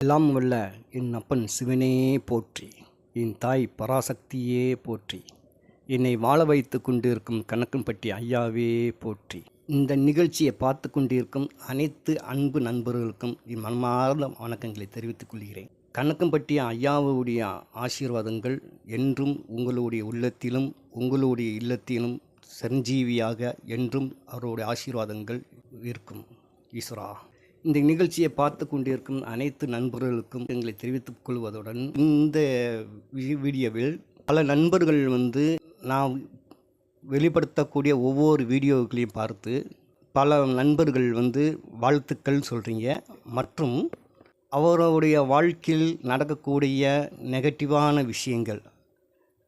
எல்லாம் வல்ல என் அப்பன் சிவனே போற்றி என் தாய் பராசக்தியே போற்றி. என்னை வாழ வைத்து கொண்டிருக்கும் கணக்கன்பட்டி ஐயாவே போற்றி. இந்த நிகழ்ச்சியை பார்த்து கொண்டிருக்கும் அனைத்து அன்பு நண்பர்களுக்கும் என் மனமார்ந்த வணக்கங்களை தெரிவித்துக் கொள்கிறேன். கணக்கம்பட்டி ஐயாவுடைய ஆசீர்வாதங்கள் என்றும் உங்களுடைய உள்ளத்திலும் உங்களுடைய இல்லத்திலும் சஞ்சீவியாக என்றும் அவருடைய ஆசீர்வாதங்கள் இருக்கும். ஈஸ்வரா. இந்த நிகழ்ச்சியை பார்த்து கொண்டிருக்கும் அனைத்து நண்பர்களுக்கும் எங்களை தெரிவித்துக் கொள்வதுடன் இந்த வீடியோவில் பல நண்பர்கள் வந்து நான் வெளிப்படுத்தக்கூடிய ஒவ்வொரு வீடியோக்களையும் பார்த்து பல நண்பர்கள் வந்து வாழ்த்துக்கள் சொல்கிறீங்க மற்றும் அவருடைய வாழ்க்கையில் நடக்கக்கூடிய நெகட்டிவான விஷயங்கள்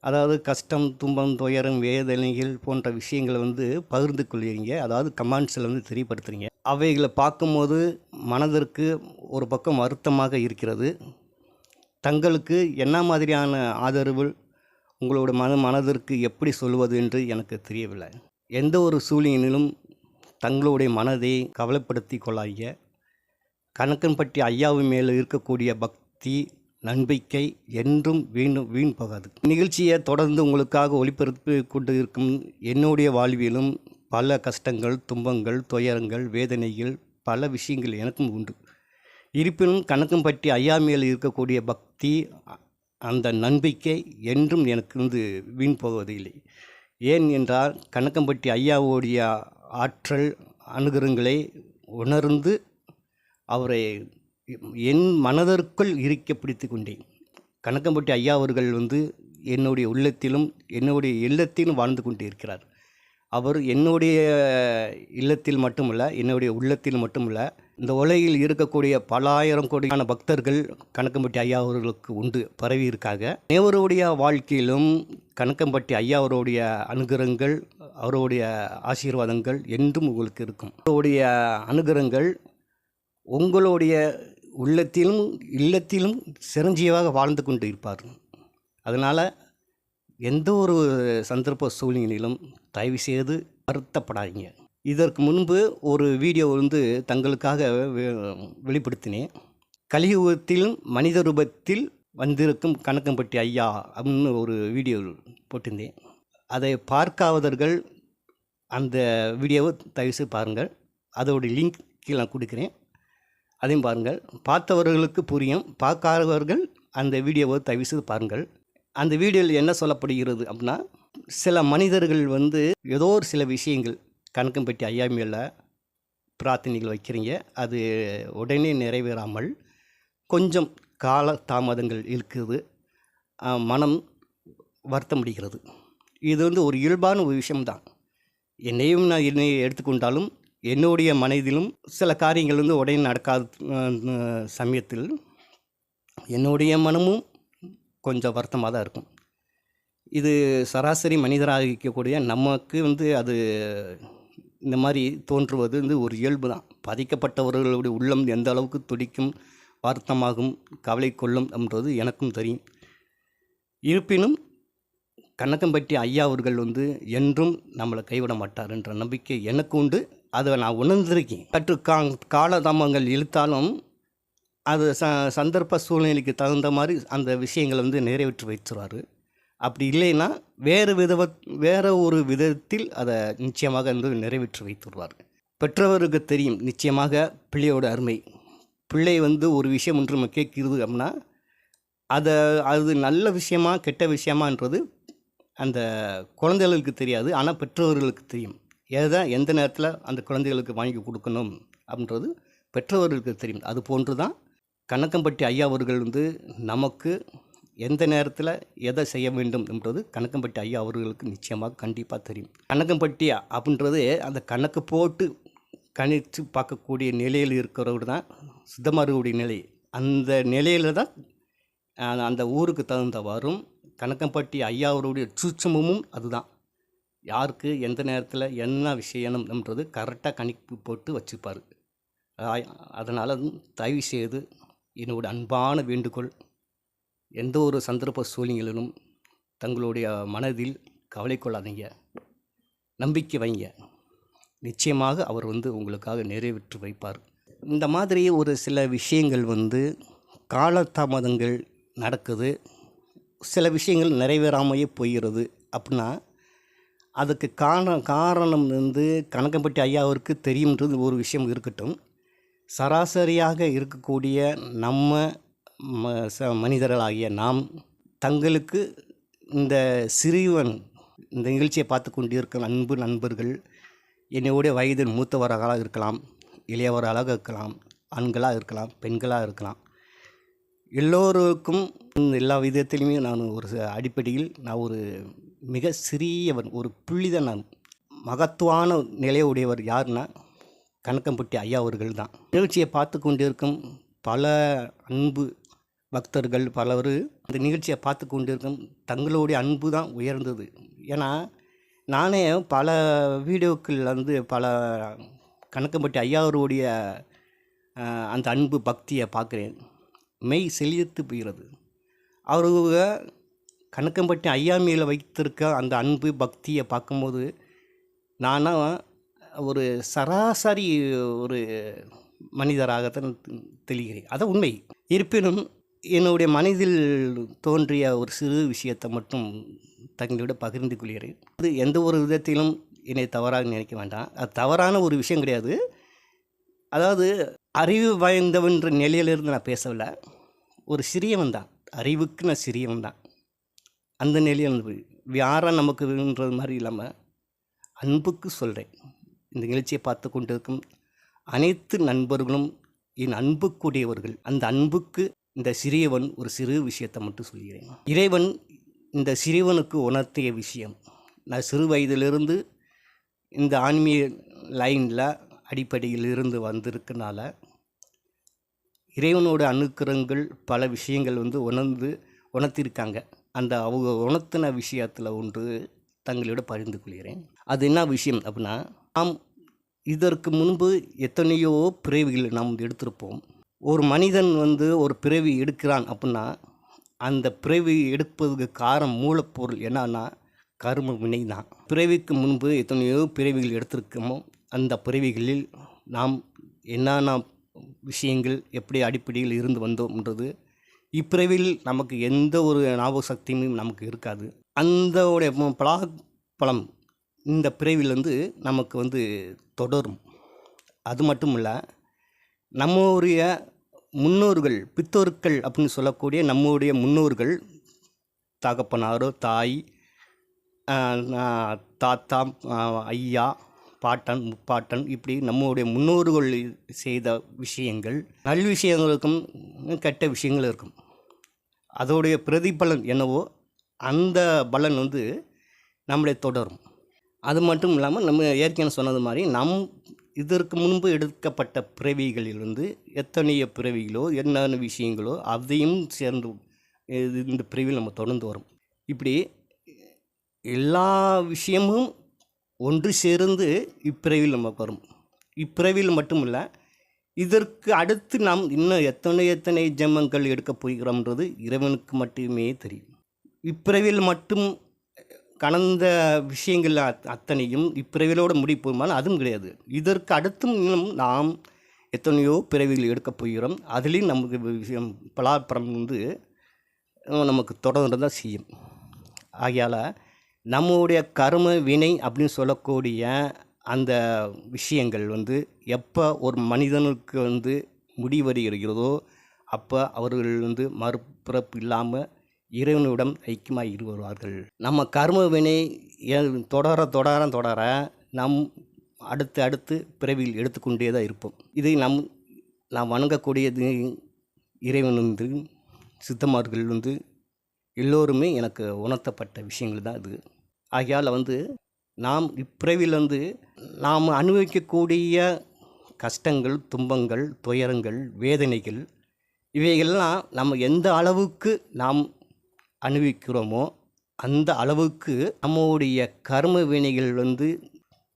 அதாவது கஷ்டம் துன்பம் துயரம் வேதனைகள் போன்ற விஷயங்களை வந்து பகிர்ந்து கொள்கிறீங்க. அதாவது கமெண்ட்ஸில் வந்து தெரியப்படுத்துகிறீங்க அவைகளை பார்க்கும்போது மனதிற்கு ஒரு பக்கம் வருத்தமாக இருக்கிறது. தங்களுக்கு என்ன மாதிரியான ஆதரவு உங்களோட மன மனதிற்கு எப்படி சொல்வது என்று எனக்கு தெரியவில்லை. எந்த ஒரு சூழ்நிலையிலும் தங்களுடைய மனதை கவலைப்படுத்தி கொள்ளாய கணக்கன்பட்டி ஐயாவின் மேலே இருக்கக்கூடிய பக்தி நம்பிக்கை என்றும் வீண் வீண் போகாது. நிகழ்ச்சியை தொடர்ந்து உங்களுக்காக ஒளிபரப்பி கொண்டு இருக்கும் என்னுடைய வாழ்விலும் பல கஷ்டங்கள் துன்பங்கள் துயரங்கள் வேதனைகள் பல விஷயங்கள் எனக்கும் உண்டு. இருப்பினும் கணக்கம்பட்டி ஐயா மேல் இருக்கக்கூடிய பக்தி அந்த நம்பிக்கை என்றும் எனக்கு வந்து வீண் போவதில்லை. ஏன் என்றால் கணக்கம்பட்டி ஐயாவுடைய ஆற்றல் அனுகிரகங்களை உணர்ந்து அவரை என் மனதிற்குள் இருக்க பிடித்து கொண்டேன். கணக்கம்பட்டி ஐயா அவர்கள் வந்து என்னுடைய உள்ளத்திலும் என்னுடைய இல்லத்திலும் வாழ்ந்து கொண்டு இருக்கிறார் அவர் என்னுடைய இல்லத்தில் மட்டுமல்ல என்னுடைய உள்ளத்தில் மட்டுமல்ல இந்த உலகில் இருக்கக்கூடிய பல ஆயிரம் கோடியான பக்தர்கள் கணக்கம்பட்டி ஐயா அவர்களுக்கு உண்டு பரவி இருக்காங்க அனைவருடைய வாழ்க்கையிலும் கணக்கம்பட்டி ஐயா அவருடைய அனுகிரகங்கள் அவருடைய ஆசீர்வாதங்கள் என்றும் உங்களுக்கு இருக்கும். அவருடைய அனுகிரகங்கள் உங்களுடைய உள்ளத்திலும் இல்லத்திலும் சிரஞ்சீவாக வாழ்ந்து கொண்டு இருப்பார் அதனால் எந்த ஒரு சந்தர்ப்ப சூழ்நிலையிலும் தயவு செய்து வருத்தப்படாதீங்க. இதற்கு முன்பு ஒரு வீடியோ வந்து தங்களுக்காக வெ- வெளிப்படுத்தினேன். கலியுகத்தில் மனித ரூபத்தில் வந்திருக்கும் கணக்கம்பட்டி ஐயா அப்படின்னு ஒரு வீடியோ போட்டிருந்தேன். அதை பார்க்காதவர்கள் அந்த வீடியோவை தயவுசு பாருங்கள். அதோடைய லிங்க் கீழே நான் கொடுக்குறேன். அதையும் பாருங்கள். பார்த்தவர்களுக்கு புரியும். பார்க்காதவர்கள் அந்த வீடியோவை தயவுசு பாருங்கள். அந்த வீடியோவில் என்ன சொல்லப்படுகிறது அப்படின்னா சில மனிதர்கள் வந்து ஏதோ ஒரு சில விஷயங்கள் கணக்கம்பட்டி ஐயா மேலே பிரார்த்தனைகள் வைக்கிறீங்க அது உடனே நிறைவேறாமல் கொஞ்சம் கால தாமதங்கள் இருக்குது மனம் மனம் வருத்தமடைகிறது. இது வந்து ஒரு இயல்பான ஒரு விஷயம்தான். என்னையும் நான் என்னை எடுத்துக்கொண்டாலும் என்னுடைய மனதிலும் சில காரியங்கள் வந்து உடனே நடக்காத சமயத்தில் என்னுடைய மனமும் கொஞ்சம் வருத்தமாக தான் இருக்கும். இது சராசரி மனிதராக இருக்கக்கூடிய நமக்கு வந்து அது இந்த மாதிரி தோன்றுவது வந்து ஒரு இயல்பு தான். பாதிக்கப்பட்டவர்களுடைய உள்ளம் எந்த அளவுக்கு துடிக்கும் வருத்தமாகும் கவலை கொள்ளும் என்றது எனக்கும் தெரியும். இருப்பினும் கண்ணக்கம்பட்டி ஐயா அவர்கள் வந்து என்றும் நம்மளை கைவிட மாட்டார் என்ற நம்பிக்கை எனக்கு உண்டு. அதை நான் உணர்ந்திருக்கேன். சற்று கா காலதாமங்கள் இழுத்தாலும் அது ச சந்தர்ப்ப சூழ்நிலைக்கு தகுந்த மாதிரி அந்த விஷயங்களை வந்து நிறைவேற்றி வைத்துருவார். அப்படி இல்லைன்னா வேறு வித வேறு ஒரு விதத்தில் அதை நிச்சயமாக வந்து நிறைவேற்றி வைத்துருவார். பெற்றவருக்கு தெரியும் நிச்சயமாக பிள்ளையோட அருமை. பிள்ளை வந்து ஒரு விஷயம் ஒன்று நம்ம கேட்கிறது அப்படின்னா அதை அது நல்ல விஷயமா கெட்ட விஷயமான்றது அந்த குழந்தைகளுக்கு தெரியாது ஆனால் பெற்றோர்களுக்கு தெரியும். எதை எந்த நேரத்தில் அந்த குழந்தைகளுக்கு வாங்கி கொடுக்கணும் அப்படின்றது பெற்றோர்களுக்கு தெரியும். அது போன்று தான் கணக்கம்பட்டி ஐயா அவர்கள் வந்து நமக்கு எந்த நேரத்தில் எதை செய்ய வேண்டும் என்றது கணக்கம்பட்டி ஐயா அவர்களுக்கு நிச்சயமாக கண்டிப்பாக தெரியும். கணக்கம்பட்டி அப்படின்றது அந்த கணக்கு போட்டு கணித்து பார்க்கக்கூடிய நிலையில் இருக்கிறவர் தான் சித்தமாருடைய நிலை. அந்த நிலையில் தான் அந்த ஊருக்கு தகுந்தவாறும் கணக்கம்பட்டி ஐயா அவருடைய சூட்சமும் அதுதான். யாருக்கு எந்த நேரத்தில் என்ன விஷயம் என்றது கரெக்டாக கணிப்பு போட்டு வச்சுப்பார். அதனால் தயவு செய்து என்னோட அன்பான வேண்டுகோள். எந்த ஒரு சந்தர்ப்ப சூழ்நிலையிலும் தங்களுடைய மனதில் கவலை கொள்ளாதீங்க. நம்பிக்கை வைங்க. நிச்சயமாக அவர் வந்து உங்களுக்காக நிறைவேற்றி வைப்பார். இந்த மாதிரி ஒரு சில விஷயங்கள் வந்து காலதாமதங்கள் நடக்குது. சில விஷயங்கள் நிறைவேறாமையே போகிறது அப்படின்னா அதுக்கு காரணம் காரணம் வந்து கணக்கம்பட்டி ஐயாவிற்கு தெரியுன்றது ஒரு விஷயம் இருக்கட்டும். சராசரியாக இருக்கக்கூடிய நம்ம ம ச மனிதர்களாகிய நாம் தங்களுக்கு இந்த சிறியவன் இந்த நிகழ்ச்சியை பார்த்து கொண்டிருக்கும் அன்பு நண்பர்கள் என்னுடைய வயதில் மூத்தவர்களாக இருக்கலாம் இளையவர்களாக இருக்கலாம் ஆண்களாக இருக்கலாம் பெண்களாக இருக்கலாம். எல்லோருக்கும் எல்லா விதத்திலையுமே நான் ஒரு ச- அடிப்படையில் நான் ஒரு மிக சிறியவன் ஒரு புள்ளிதான் நான். மகத்துவான நிலையுடையவர் யாருன்னா கணக்கம்பட்டி ஐயா அவர்கள் தான் நிகழ்ச்சியை பார்த்து கொண்டிருக்கும் பல அன்பு பக்தர்கள் பலர் இந்த நிகழ்ச்சியை பார்த்து கொண்டிருக்கும் தங்களுடைய அன்பு தான் உயர்ந்தது. ஏன்னா நானே பல வீடியோக்கள் வந்து பல கணக்கம்பட்டி ஐயாவருடைய அந்த அன்பு பக்தியை பார்க்குறேன். மெய் செழித்து போகிறது. அவருங்க கணக்கம்பட்டி ஐயா மேலே வைத்திருக்க அந்த அன்பு பக்தியை பார்க்கும்போது நானும் ஒரு சராசரி ஒரு மனிதராகத்தான் தெளிகிறேன். அது உண்மை. இருப்பினும் என்னுடைய மனதில் தோன்றிய ஒரு சிறு விஷயத்தை மட்டும் தங்களோட பகிர்ந்து கொள்கிறேன். அது எந்த ஒரு விதத்திலும் என்னை தவறாக நினைக்க வேண்டாம். அது தவறான ஒரு விஷயம் கிடையாது. அதாவது அறிவு வாய்ந்தவன்ற நிலையிலிருந்து நான் பேசவில்லை. ஒரு சிறியவன் தான். அறிவுக்கு நான் சிறியவன் தான். அந்த நிலையில் யாராக நமக்கு வேணுன்றது மாதிரி இல்லாமல் அன்புக்கு சொல்கிறேன் இந்த நிகழ்ச்சியை பார்த்து கொண்டிருக்கும் அனைத்து நண்பர்களும் என் அன்புக்குடையவர்கள் அந்த அன்புக்கு இந்த சிறியவன் ஒரு சிறு விஷயத்தை மட்டும் சொல்கிறேன். இறைவன் இந்த சிறியவனுக்கு உணர்த்திய விஷயம். நான் சிறு வயதிலிருந்து இந்த ஆன்மீக லைனில் அடிப்படையில் இருந்து வந்திருக்கனால இறைவனோட அணுக்கரங்கள் பல விஷயங்கள் வந்து உணர்ந்து உணர்த்திருக்காங்க. அந்த அவங்க உணர்த்தின விஷயத்தில் ஒன்று தங்களோட பகிர்ந்து கொள்கிறேன். அது என்ன விஷயம் அப்படின்னா நாம் இதற்கு முன்பு எத்தனையோ பிறவிகள் நாம் எடுத்திருப்போம். ஒரு மனிதன் வந்து ஒரு பிறவி எடுக்கிறான் அப்படின்னா அந்த பிறவி எடுப்பதுக்கு காரணம் மூலப்பொருள் என்னன்னா கரும வினை தான் பிறவிக்கு முன்பு எத்தனையோ பிறவிகள் எடுத்திருக்கோமோ அந்த பிறவிகளில் நாம் என்னென்ன விஷயங்கள் எப்படி அடிப்படையில் இருந்து வந்தோம்ன்றது இப்பிறவியில் நமக்கு எந்த ஒரு ஞாபக சக்தியும் நமக்கு இருக்காது. அந்த உடைய ப- பலாப்பழம் இந்த பிறவிலேருந்து வந்து நமக்கு வந்து தொடரும். அது மட்டும் இல்லை நம்முடைய முன்னோர்கள் பித்தோர்கள் அப்படின்னு சொல்லக்கூடிய நம்முடைய முன்னோர்கள் தகப்பனாரோ தாய் தாத்தா ஐயா பாட்டன் முப்பாட்டன் இப்படி நம்முடைய முன்னோர்கள் செய்த விஷயங்கள் நல் விஷயங்கள் இருக்கும் கெட்ட விஷயங்கள் இருக்கும். அதோடைய பிரதிபலன் என்னவோ அந்த பலன் வந்து நம்மளை தொடரும். அது மட்டும் இல்லாமல் நம்ம ஏற்கனவே சொன்னது மாதிரி நம் இதற்கு முன்பு எடுக்கப்பட்ட பிறவிகளிலிருந்து எத்தனைய பிறவிகளோ என்னென்ன விஷயங்களோ அதையும் சேர்ந்து இது இந்த பிறவியில் நம்ம தொடர்ந்து வரும். இப்படி எல்லா விஷயமும் ஒன்று சேர்ந்து இப்பிறவியில் நமக்கு வரும். இப்பிறவியில் மட்டும் இல்லை இதற்கு அடுத்து நாம் இன்னும் எத்தனை எத்தனை ஜெமங்கள் எடுக்கப் போகிறோம்ன்றது இறைவனுக்கு மட்டுமே தெரியும். இப்பிறவியில் மட்டும் கடந்த விஷயங்கள் அத்- அத்தனையும் இப்பிறவிலோட முடிப்போமானால் அதுவும் கிடையாது. இதற்கு அடுத்தும் இன்னும் நாம் எத்தனையோ பிறவிகள் எடுக்கப் போகிறோம். அதுலேயும் நமக்கு விஷயம் பலாப்பழம் வந்து நமக்கு தொடர்ந்து தான் செய்யும். ஆகையால் நம்முடைய கரும வினை அப்படின்னு சொல்லக்கூடிய அந்த விஷயங்கள் வந்து எப்போ ஒரு மனிதனுக்கு வந்து முடிவருகிறதோ அப்போ அவர்கள் வந்து மறுபிறப்பு இல்லாமல் இறைவனிடம் ஐக்கியமாக வருவார்கள் நம்ம கர்ம வினை தொடர தொடர தொடர நம் அடுத்து அடுத்து பிறவியில் எடுத்துக்கொண்டே தான் இருப்போம். இது நம் நாம் வணங்கக்கூடியது இறைவன் வந்து சித்தமார்கள் வந்து எல்லோருமே எனக்கு உணர்த்தப்பட்ட விஷயங்கள் தான் இது. ஆகையால் வந்து நாம் இப்பிறவியில் வந்து நாம் அனுபவிக்கக்கூடிய கஷ்டங்கள் துன்பங்கள் துயரங்கள் வேதனைகள் இவைகள்லாம் நம்ம எந்த அளவுக்கு நாம் அனுபவிக்கிறோமோ அந்த அளவுக்கு நம்முடைய கர்ம வினைகள் வந்து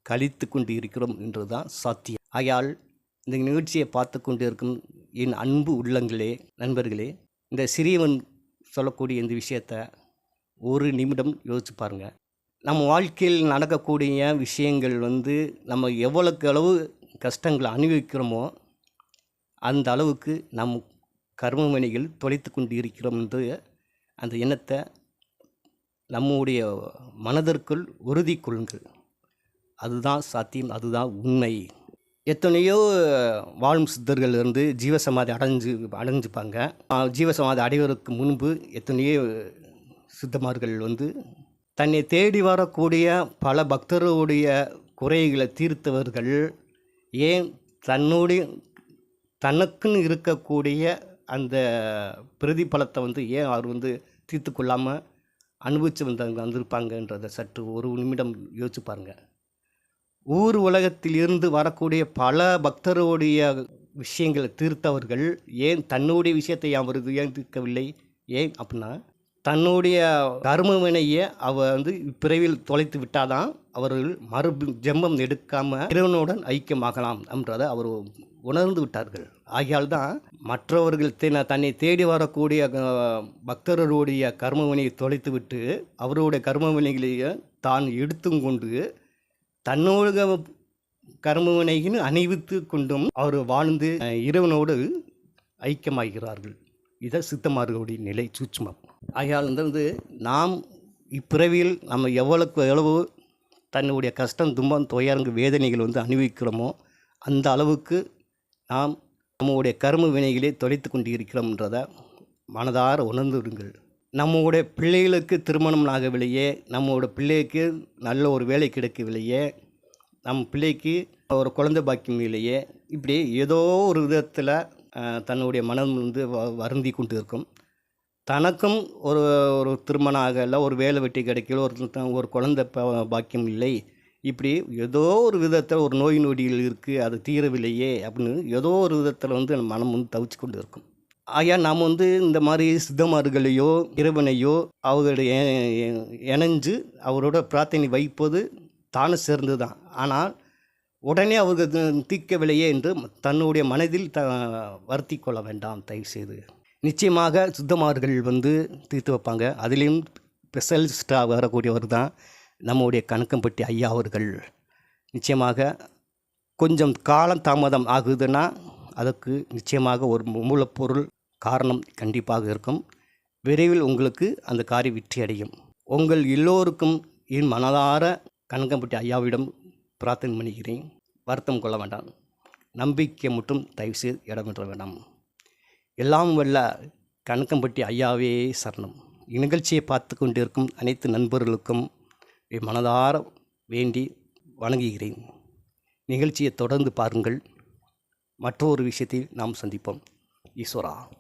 கழித்து கொண்டு இருக்கிறோம் என்றுதான் சாத்தியம். ஆகையால் இந்த நிகழ்ச்சியை பார்த்து கொண்டு இருக்கும் என் அன்பு உள்ளங்களே நண்பர்களே இந்த சிறியவன் சொல்லக்கூடிய இந்த விஷயத்தை ஒரு நிமிடம் யோசிச்சு பாருங்கள் நம்ம வாழ்க்கையில் நடக்கக்கூடிய விஷயங்கள் வந்து நம்ம எவ்வளோக்கு அளவு கஷ்டங்களை அனுபவிக்கிறோமோ அந்த அளவுக்கு நம் கர்மவினைகள் தொலைத்து கொண்டு இருக்கிறோம் என்று அந்த எண்ணத்தை நம்முடைய மனதிற்குள் உறுதி கொள்ளுங்கள் அதுதான் சாத்தியம் அதுதான் உண்மை. எத்தனையோ வாழும் சித்தர்கள் இருந்து ஜீவசமாதி அடைஞ்சு அடைஞ்சுப்பாங்க. ஜீவசமாதி அடைவதற்கு முன்பு எத்தனையோ சித்தமார்கள் வந்து தன்னை தேடி வரக்கூடிய பல பக்தர்களுடைய குறைகளை தீர்த்தவர்கள் ஏன் தன்னுடைய தனக்குன்னு இருக்கக்கூடிய அந்த பிரதிபலத்தை வந்து ஏன் அவர் வந்து தீர்த்து கொள்ளாமல் அனுபவித்து வந்தவங்க வந்திருப்பாங்கன்றதை சற்று ஒரு நிமிடம் யோசிச்சு பாருங்கள் ஊர் உலகத்தில் இருந்து வரக்கூடிய பல பக்தருடைய விஷயங்களை தீர்த்தவர்கள் ஏன் தன்னுடைய விஷயத்தை அவர் ஏன் தீர்க்கவில்லை? ஏன் அப்படின்னா தன்னுடைய கர்ம வினையை வந்து இப்பிறவியில் தொலைத்து விட்டாதான் அவர்கள் மறு ஜென்மம் எடுக்காமல் இறைவனுடன் ஐக்கியமாகலாம் என்றதை அவர் உணர்ந்து விட்டார்கள். ஆகையால் தான் மற்றவர்கள் தன்னை தேடி வரக்கூடிய பக்தர்களுடைய கர்மவினையை தொலைத்துவிட்டு தொலைத்து விட்டு அவருடைய கர்ம தான் எடுத்தும் கொண்டு தன்னோட கர்ம அணிவித்து கொண்டும் அவர் வாழ்ந்து இறைவனோடு ஐக்கியமாகிறார்கள். இதை சித்தமார்களுடைய நிலை சூட்சமாகும் ஆகையால் வந்து நாம் இப்பிறவியில் நம்ம எவ்வளவுக்கு எவ்வளவு தன்னுடைய கஷ்டம் துன்பம் துயரங்கு வேதனைகள் வந்து அனுபவிக்கிறோமோ அந்த அளவுக்கு நாம் நம்முடைய கர்ம வினைகளை தொலைத்து கொண்டு இருக்கிறோம்ன்றதை மனதார உணர்ந்துடுங்கள் நம்முடைய பிள்ளைகளுக்கு திருமணம் ஆகவில்லையே நம்மளோட பிள்ளைக்கு நல்ல ஒரு வேலை கிடைக்கவில்லையே நம் பிள்ளைக்கு ஒரு குழந்தை பாக்கியம் இல்லையே இப்படி ஏதோ ஒரு விதத்தில் தன்னுடைய மனம் வந்து வ- வருந்தி கொண்டு இருக்கும் தனக்கும் ஒரு ஒரு திருமணம் ஆகலை ஒரு வேலை வெட்டி கிடைக்கல ஒரு ஒரு குழந்தை பாக்கியம் இல்லை. இப்படி ஏதோ ஒரு விதத்தில் ஒரு நோய் நொடியில் இருக்குது அது தீரவில்லையே அப்படின்னு ஏதோ ஒரு விதத்தில் வந்து நம்ம மனம் வந்து தவிச்சு கொண்டு இருக்கும். ஆயா நாம் வந்து இந்த மாதிரி சித்தமார்களையோ இறைவனையோ அவர்களுடைய இணைஞ்சு அவரோட பிரார்த்தனை வைப்பது தானே சேர்ந்து தான் ஆனால் உடனே அவர்கள் தீர்க்கவில்லையே என்று தன்னுடைய மனதில் த வருத்தி கொள்ள வேண்டாம் தயவுசெய்து. நிச்சயமாக சுத்தமார்கள் வந்து தீர்த்து வைப்பாங்க. அதுலேயும் ஸ்பெஷலிஸ்டாக வரக்கூடியவர் தான் நம்முடைய கணக்கம்பட்டி ஐயா அவர்கள். நிச்சயமாக கொஞ்சம் காலம் தாமதம் ஆகுதுன்னா அதற்கு நிச்சயமாக ஒரு மூலப்பொருள் காரணம் கண்டிப்பாக இருக்கும். விரைவில் உங்களுக்கு அந்த காரியம் வெற்றி அடையும். உங்கள் எல்லோருக்கும் என் மனதார கணக்கம்பட்டி ஐயாவிடம் பிரார்த்தனை பண்ணுகிறேன். வருத்தம் கொள்ள வேண்டாம். நம்பிக்கை மட்டும் தயவுசெய்து பெற்ற வேண்டாம். எல்லாம் வல்ல கணக்கம்பட்டி ஐயாவே சரணம். இந்நிகழ்ச்சியை பார்த்து கொண்டிருக்கும் அனைத்து நண்பர்களுக்கும் மனதார வேண்டி வணங்குகிறேன். நிகழ்ச்சியை தொடர்ந்து பாருங்கள். மற்றொரு விஷயத்தில் நாம் சந்திப்போம். ஈஸ்வரா.